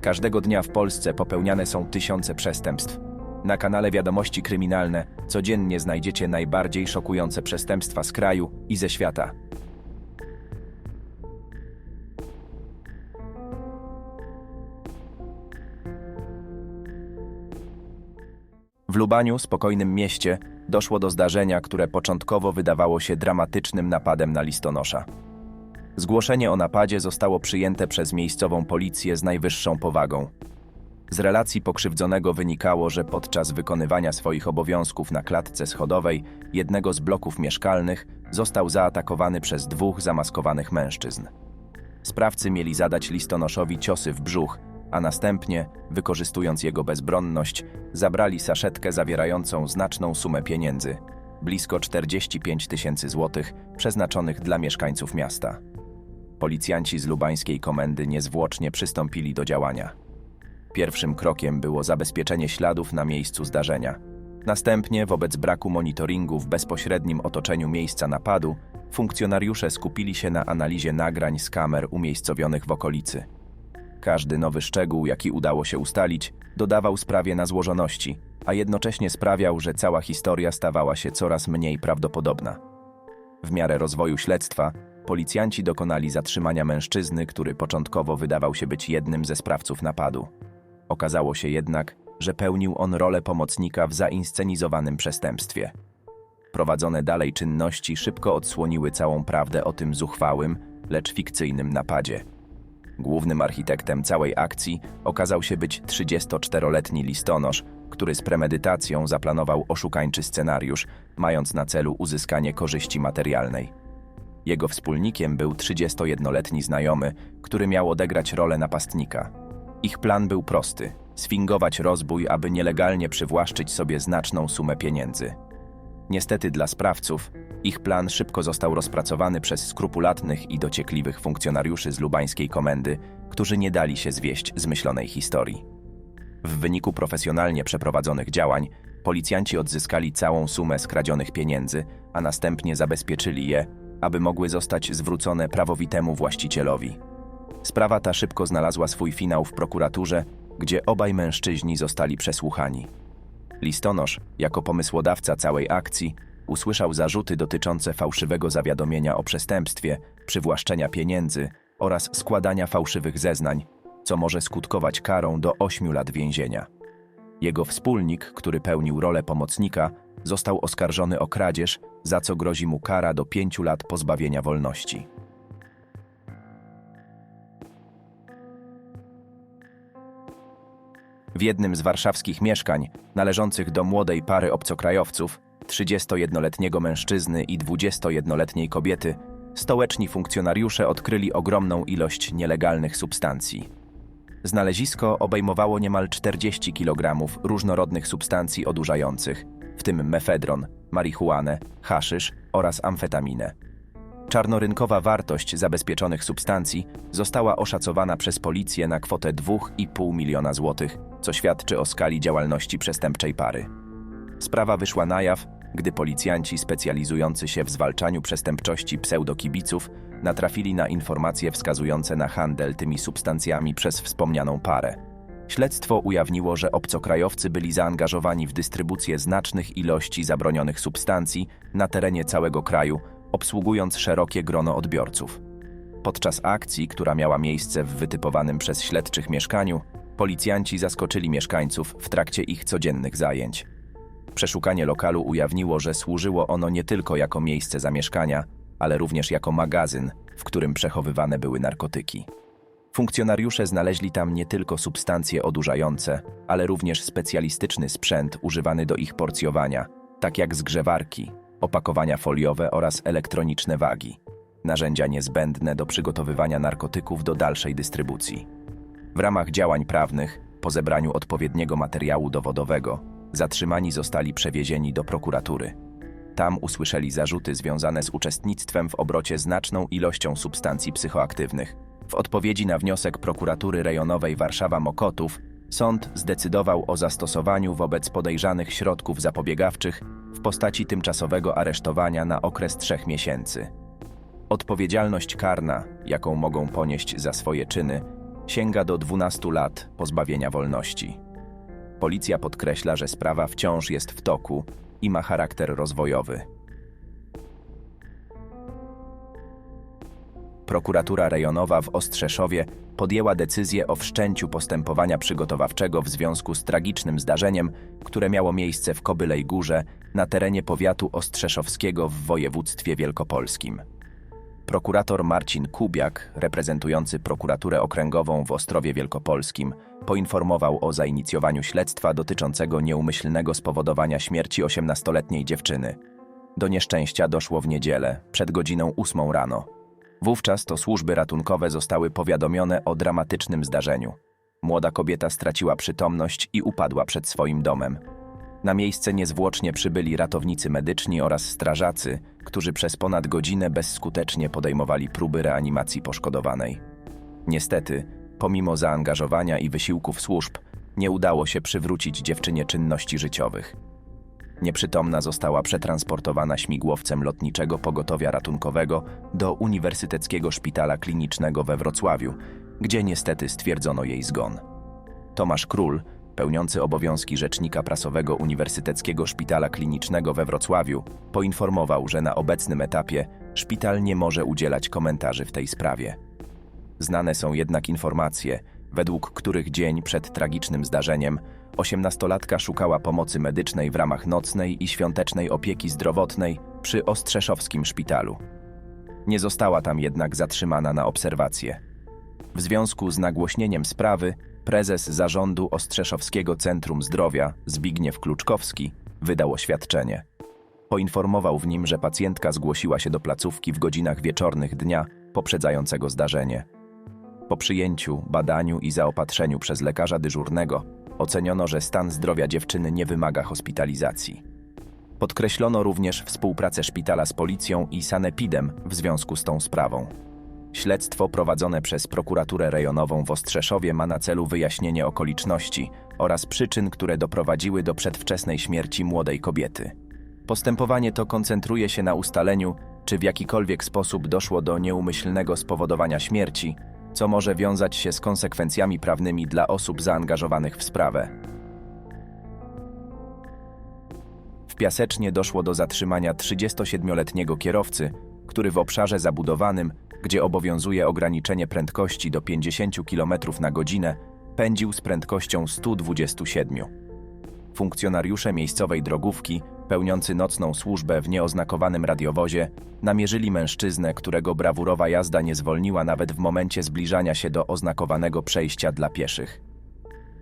Każdego dnia w Polsce popełniane są tysiące przestępstw. Na kanale Wiadomości Kryminalne codziennie znajdziecie najbardziej szokujące przestępstwa z kraju i ze świata. W Lubaniu, spokojnym mieście, doszło do zdarzenia, które początkowo wydawało się dramatycznym napadem na listonosza. Zgłoszenie o napadzie zostało przyjęte przez miejscową policję z najwyższą powagą. Z relacji pokrzywdzonego wynikało, że podczas wykonywania swoich obowiązków na klatce schodowej jednego z bloków mieszkalnych został zaatakowany przez dwóch zamaskowanych mężczyzn. Sprawcy mieli zadać listonoszowi ciosy w brzuch, a następnie, wykorzystując jego bezbronność, zabrali saszetkę zawierającą znaczną sumę pieniędzy blisko 45 tysięcy złotych przeznaczonych dla mieszkańców miasta. Policjanci z lubańskiej komendy niezwłocznie przystąpili do działania. Pierwszym krokiem było zabezpieczenie śladów na miejscu zdarzenia. Następnie, wobec braku monitoringu w bezpośrednim otoczeniu miejsca napadu, funkcjonariusze skupili się na analizie nagrań z kamer umiejscowionych w okolicy. Każdy nowy szczegół, jaki udało się ustalić, dodawał sprawie na złożoności, a jednocześnie sprawiał, że cała historia stawała się coraz mniej prawdopodobna. W miarę rozwoju śledztwa, policjanci dokonali zatrzymania mężczyzny, który początkowo wydawał się być jednym ze sprawców napadu. Okazało się jednak, że pełnił on rolę pomocnika w zainscenizowanym przestępstwie. Prowadzone dalej czynności szybko odsłoniły całą prawdę o tym zuchwałym, lecz fikcyjnym napadzie. Głównym architektem całej akcji okazał się być 34-letni listonosz, który z premedytacją zaplanował oszukańczy scenariusz, mając na celu uzyskanie korzyści materialnej. Jego wspólnikiem był 31-letni znajomy, który miał odegrać rolę napastnika. Ich plan był prosty: sfingować rozbój, aby nielegalnie przywłaszczyć sobie znaczną sumę pieniędzy. Niestety dla sprawców, ich plan szybko został rozpracowany przez skrupulatnych i dociekliwych funkcjonariuszy z lubańskiej komendy, którzy nie dali się zwieść zmyślonej historii. W wyniku profesjonalnie przeprowadzonych działań, policjanci odzyskali całą sumę skradzionych pieniędzy, a następnie zabezpieczyli je, aby mogły zostać zwrócone prawowitemu właścicielowi. Sprawa ta szybko znalazła swój finał w prokuraturze, gdzie obaj mężczyźni zostali przesłuchani. Listonosz, jako pomysłodawca całej akcji, usłyszał zarzuty dotyczące fałszywego zawiadomienia o przestępstwie, przywłaszczenia pieniędzy oraz składania fałszywych zeznań, co może skutkować karą do 8 lat więzienia. Jego wspólnik, który pełnił rolę pomocnika, został oskarżony o kradzież, za co grozi mu kara do 5 lat pozbawienia wolności. W jednym z warszawskich mieszkań, należących do młodej pary obcokrajowców, 31-letniego mężczyzny i 21-letniej kobiety, stołeczni funkcjonariusze odkryli ogromną ilość nielegalnych substancji. Znalezisko obejmowało niemal 40 kg różnorodnych substancji odurzających, w tym mefedron, marihuanę, haszysz oraz amfetaminę. Czarnorynkowa wartość zabezpieczonych substancji została oszacowana przez policję na kwotę 2,5 miliona złotych, co świadczy o skali działalności przestępczej pary. Sprawa wyszła na jaw, gdy policjanci specjalizujący się w zwalczaniu przestępczości pseudokibiców natrafili na informacje wskazujące na handel tymi substancjami przez wspomnianą parę. Śledztwo ujawniło, że obcokrajowcy byli zaangażowani w dystrybucję znacznych ilości zabronionych substancji na terenie całego kraju, obsługując szerokie grono odbiorców. Podczas akcji, która miała miejsce w wytypowanym przez śledczych mieszkaniu, policjanci zaskoczyli mieszkańców w trakcie ich codziennych zajęć. Przeszukanie lokalu ujawniło, że służyło ono nie tylko jako miejsce zamieszkania, ale również jako magazyn, w którym przechowywane były narkotyki. Funkcjonariusze znaleźli tam nie tylko substancje odurzające, ale również specjalistyczny sprzęt używany do ich porcjowania, tak jak zgrzewarki, opakowania foliowe oraz elektroniczne wagi, narzędzia niezbędne do przygotowywania narkotyków do dalszej dystrybucji. W ramach działań prawnych, po zebraniu odpowiedniego materiału dowodowego, zatrzymani zostali przewiezieni do prokuratury. Tam usłyszeli zarzuty związane z uczestnictwem w obrocie znaczną ilością substancji psychoaktywnych. W odpowiedzi na wniosek prokuratury rejonowej Warszawa-Mokotów, sąd zdecydował o zastosowaniu wobec podejrzanych środków zapobiegawczych w postaci tymczasowego aresztowania na okres trzech miesięcy. Odpowiedzialność karna, jaką mogą ponieść za swoje czyny, sięga do 12 lat pozbawienia wolności. Policja podkreśla, że sprawa wciąż jest w toku i ma charakter rozwojowy. Prokuratura rejonowa w Ostrzeszowie podjęła decyzję o wszczęciu postępowania przygotowawczego w związku z tragicznym zdarzeniem, które miało miejsce w Kobylej Górze na terenie powiatu ostrzeszowskiego w województwie wielkopolskim. Prokurator Marcin Kubiak, reprezentujący prokuraturę okręgową w Ostrowie Wielkopolskim, poinformował o zainicjowaniu śledztwa dotyczącego nieumyślnego spowodowania śmierci 18-letniej dziewczyny. Do nieszczęścia doszło w niedzielę, przed godziną 8 rano. Wówczas to służby ratunkowe zostały powiadomione o dramatycznym zdarzeniu. Młoda kobieta straciła przytomność i upadła przed swoim domem. Na miejsce niezwłocznie przybyli ratownicy medyczni oraz strażacy, którzy przez ponad godzinę bezskutecznie podejmowali próby reanimacji poszkodowanej. Niestety, pomimo zaangażowania i wysiłków służb, nie udało się przywrócić dziewczynie czynności życiowych. Nieprzytomna została przetransportowana śmigłowcem lotniczego pogotowia ratunkowego do Uniwersyteckiego Szpitala Klinicznego we Wrocławiu, gdzie niestety stwierdzono jej zgon. Tomasz Król, pełniący obowiązki rzecznika prasowego Uniwersyteckiego Szpitala Klinicznego we Wrocławiu, poinformował, że na obecnym etapie szpital nie może udzielać komentarzy w tej sprawie. Znane są jednak informacje, według których dzień przed tragicznym zdarzeniem osiemnastolatka szukała pomocy medycznej w ramach nocnej i świątecznej opieki zdrowotnej przy Ostrzeszowskim Szpitalu. Nie została tam jednak zatrzymana na obserwację. W związku z nagłośnieniem sprawy prezes zarządu Ostrzeszowskiego Centrum Zdrowia Zbigniew Kluczkowski wydał oświadczenie. Poinformował w nim, że pacjentka zgłosiła się do placówki w godzinach wieczornych dnia poprzedzającego zdarzenie. Po przyjęciu, badaniu i zaopatrzeniu przez lekarza dyżurnego oceniono, że stan zdrowia dziewczyny nie wymaga hospitalizacji. Podkreślono również współpracę szpitala z policją i sanepidem w związku z tą sprawą. Śledztwo prowadzone przez prokuraturę rejonową w Ostrzeszowie ma na celu wyjaśnienie okoliczności oraz przyczyn, które doprowadziły do przedwczesnej śmierci młodej kobiety. Postępowanie to koncentruje się na ustaleniu, czy w jakikolwiek sposób doszło do nieumyślnego spowodowania śmierci, co może wiązać się z konsekwencjami prawnymi dla osób zaangażowanych w sprawę. W Piasecznie doszło do zatrzymania 37-letniego kierowcy, który w obszarze zabudowanym, gdzie obowiązuje ograniczenie prędkości do 50 km na godzinę, pędził z prędkością 127. Funkcjonariusze miejscowej drogówki, pełniący nocną służbę w nieoznakowanym radiowozie, namierzyli mężczyznę, którego brawurowa jazda nie zwolniła nawet w momencie zbliżania się do oznakowanego przejścia dla pieszych.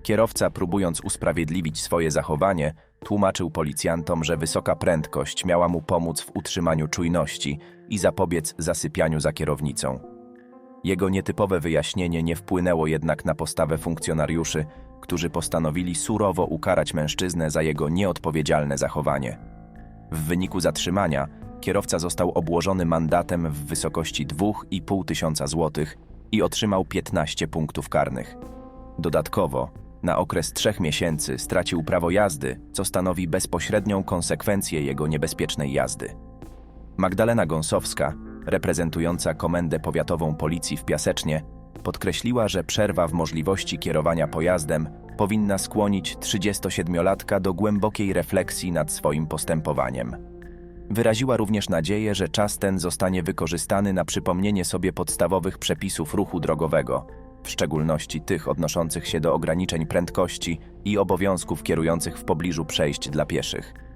Kierowca, próbując usprawiedliwić swoje zachowanie, tłumaczył policjantom, że wysoka prędkość miała mu pomóc w utrzymaniu czujności i zapobiec zasypianiu za kierownicą. Jego nietypowe wyjaśnienie nie wpłynęło jednak na postawę funkcjonariuszy, którzy postanowili surowo ukarać mężczyznę za jego nieodpowiedzialne zachowanie. W wyniku zatrzymania kierowca został obłożony mandatem w wysokości 2,5 tysiąca złotych i otrzymał 15 punktów karnych. Dodatkowo, na okres trzech miesięcy stracił prawo jazdy, co stanowi bezpośrednią konsekwencję jego niebezpiecznej jazdy. Magdalena Gąsowska, reprezentująca Komendę Powiatową Policji w Piasecznie, podkreśliła, że przerwa w możliwości kierowania pojazdem powinna skłonić 37-latka do głębokiej refleksji nad swoim postępowaniem. Wyraziła również nadzieję, że czas ten zostanie wykorzystany na przypomnienie sobie podstawowych przepisów ruchu drogowego, w szczególności tych odnoszących się do ograniczeń prędkości i obowiązków kierujących w pobliżu przejść dla pieszych.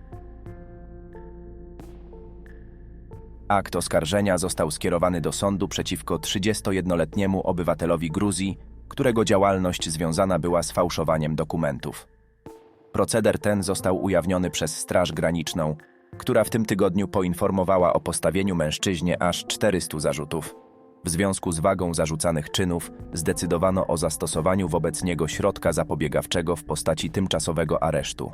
Akt oskarżenia został skierowany do sądu przeciwko 31-letniemu obywatelowi Gruzji, którego działalność związana była z fałszowaniem dokumentów. Proceder ten został ujawniony przez Straż Graniczną, która w tym tygodniu poinformowała o postawieniu mężczyźnie aż 400 zarzutów. W związku z wagą zarzucanych czynów zdecydowano o zastosowaniu wobec niego środka zapobiegawczego w postaci tymczasowego aresztu.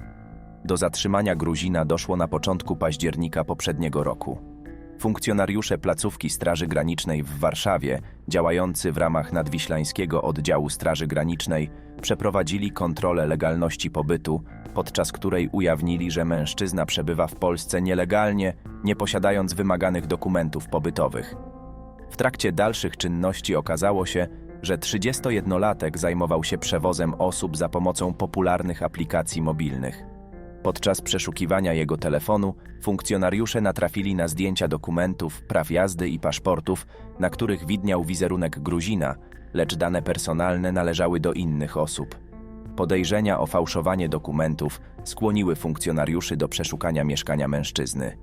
Do zatrzymania Gruzina doszło na początku października poprzedniego roku. Funkcjonariusze placówki Straży Granicznej w Warszawie, działający w ramach nadwiślańskiego oddziału Straży Granicznej, przeprowadzili kontrolę legalności pobytu, podczas której ujawnili, że mężczyzna przebywa w Polsce nielegalnie, nie posiadając wymaganych dokumentów pobytowych. W trakcie dalszych czynności okazało się, że 31-latek zajmował się przewozem osób za pomocą popularnych aplikacji mobilnych. Podczas przeszukiwania jego telefonu funkcjonariusze natrafili na zdjęcia dokumentów, praw jazdy i paszportów, na których widniał wizerunek Gruzina, lecz dane personalne należały do innych osób. Podejrzenia o fałszowanie dokumentów skłoniły funkcjonariuszy do przeszukania mieszkania mężczyzny.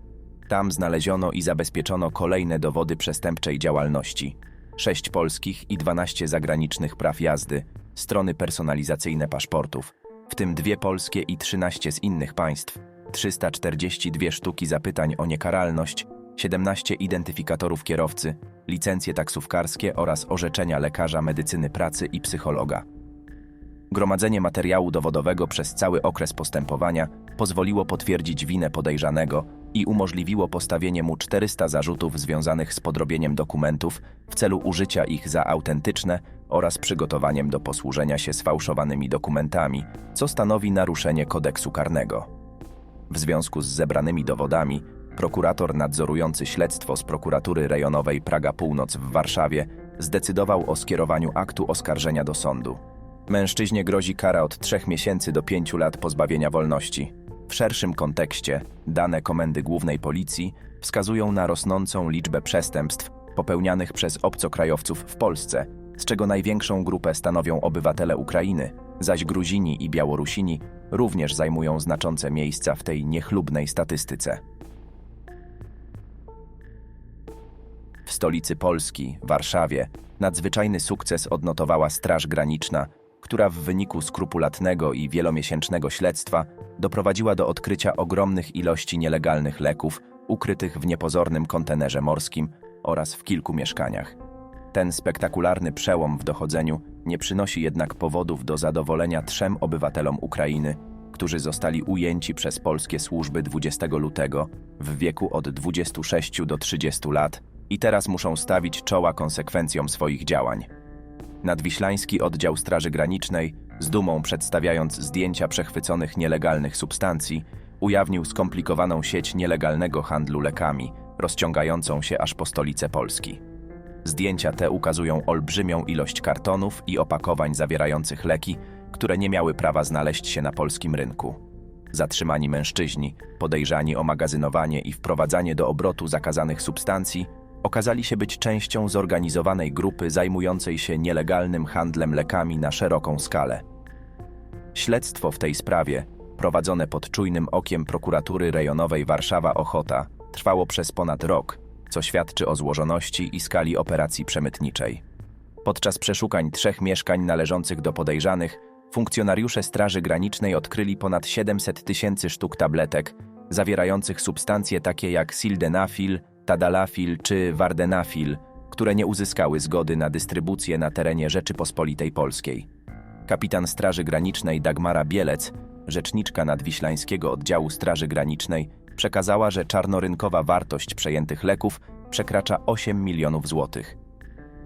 Tam znaleziono i zabezpieczono kolejne dowody przestępczej działalności: sześć polskich i 12 zagranicznych praw jazdy, strony personalizacyjne paszportów, w tym dwie polskie i 13 z innych państw, 342 sztuki zapytań o niekaralność, 17 identyfikatorów kierowcy, licencje taksówkarskie oraz orzeczenia lekarza medycyny pracy i psychologa. Gromadzenie materiału dowodowego przez cały okres postępowania pozwoliło potwierdzić winę podejrzanego i umożliwiło postawienie mu 400 zarzutów związanych z podrobieniem dokumentów w celu użycia ich za autentyczne oraz przygotowaniem do posłużenia się sfałszowanymi dokumentami, co stanowi naruszenie kodeksu karnego. W związku z zebranymi dowodami, prokurator nadzorujący śledztwo z prokuratury rejonowej Praga Północ w Warszawie zdecydował o skierowaniu aktu oskarżenia do sądu. Mężczyźnie grozi kara od 3 miesięcy do 5 lat pozbawienia wolności. W szerszym kontekście dane Komendy Głównej Policji wskazują na rosnącą liczbę przestępstw popełnianych przez obcokrajowców w Polsce, z czego największą grupę stanowią obywatele Ukrainy, zaś Gruzini i Białorusini również zajmują znaczące miejsca w tej niechlubnej statystyce. W stolicy Polski, Warszawie, nadzwyczajny sukces odnotowała Straż Graniczna, która w wyniku skrupulatnego i wielomiesięcznego śledztwa doprowadziła do odkrycia ogromnych ilości nielegalnych leków ukrytych w niepozornym kontenerze morskim oraz w kilku mieszkaniach. Ten spektakularny przełom w dochodzeniu nie przynosi jednak powodów do zadowolenia trzem obywatelom Ukrainy, którzy zostali ujęci przez polskie służby 20 lutego w wieku od 26 do 30 lat i teraz muszą stawić czoła konsekwencjom swoich działań. Nadwiślański Oddział Straży Granicznej, z dumą przedstawiając zdjęcia przechwyconych nielegalnych substancji, ujawnił skomplikowaną sieć nielegalnego handlu lekami, rozciągającą się aż po stolicę Polski. Zdjęcia te ukazują olbrzymią ilość kartonów i opakowań zawierających leki, które nie miały prawa znaleźć się na polskim rynku. Zatrzymani mężczyźni, podejrzani o magazynowanie i wprowadzanie do obrotu zakazanych substancji, okazali się być częścią zorganizowanej grupy zajmującej się nielegalnym handlem lekami na szeroką skalę. Śledztwo w tej sprawie, prowadzone pod czujnym okiem prokuratury rejonowej Warszawa-Ochota, trwało przez ponad rok, co świadczy o złożoności i skali operacji przemytniczej. Podczas przeszukań trzech mieszkań należących do podejrzanych, funkcjonariusze Straży Granicznej odkryli ponad 700 tysięcy sztuk tabletek zawierających substancje takie jak sildenafil, tadalafil czy wardenafil, które nie uzyskały zgody na dystrybucję na terenie Rzeczypospolitej Polskiej. Kapitan Straży Granicznej Dagmara Bielec, rzeczniczka nadwiślańskiego oddziału Straży Granicznej, przekazała, że czarnorynkowa wartość przejętych leków przekracza 8 milionów złotych.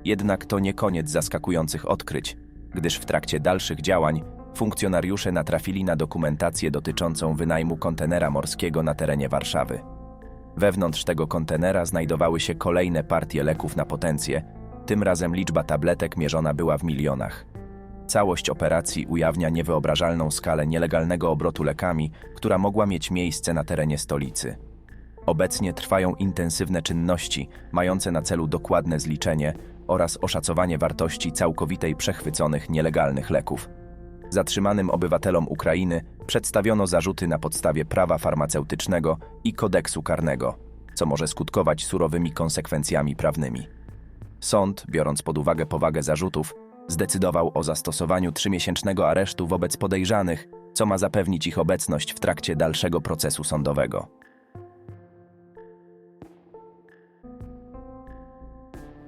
Jednak to nie koniec zaskakujących odkryć, gdyż w trakcie dalszych działań funkcjonariusze natrafili na dokumentację dotyczącą wynajmu kontenera morskiego na terenie Warszawy. Wewnątrz tego kontenera znajdowały się kolejne partie leków na potencję, tym razem liczba tabletek mierzona była w milionach. Całość operacji ujawnia niewyobrażalną skalę nielegalnego obrotu lekami, która mogła mieć miejsce na terenie stolicy. Obecnie trwają intensywne czynności mające na celu dokładne zliczenie oraz oszacowanie wartości całkowitej przechwyconych nielegalnych leków. Zatrzymanym obywatelom Ukrainy przedstawiono zarzuty na podstawie prawa farmaceutycznego i kodeksu karnego, co może skutkować surowymi konsekwencjami prawnymi. Sąd, biorąc pod uwagę powagę zarzutów, zdecydował o zastosowaniu trzymiesięcznego aresztu wobec podejrzanych, co ma zapewnić ich obecność w trakcie dalszego procesu sądowego.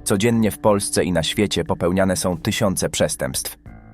Codziennie w Polsce i na świecie popełniane są tysiące przestępstw.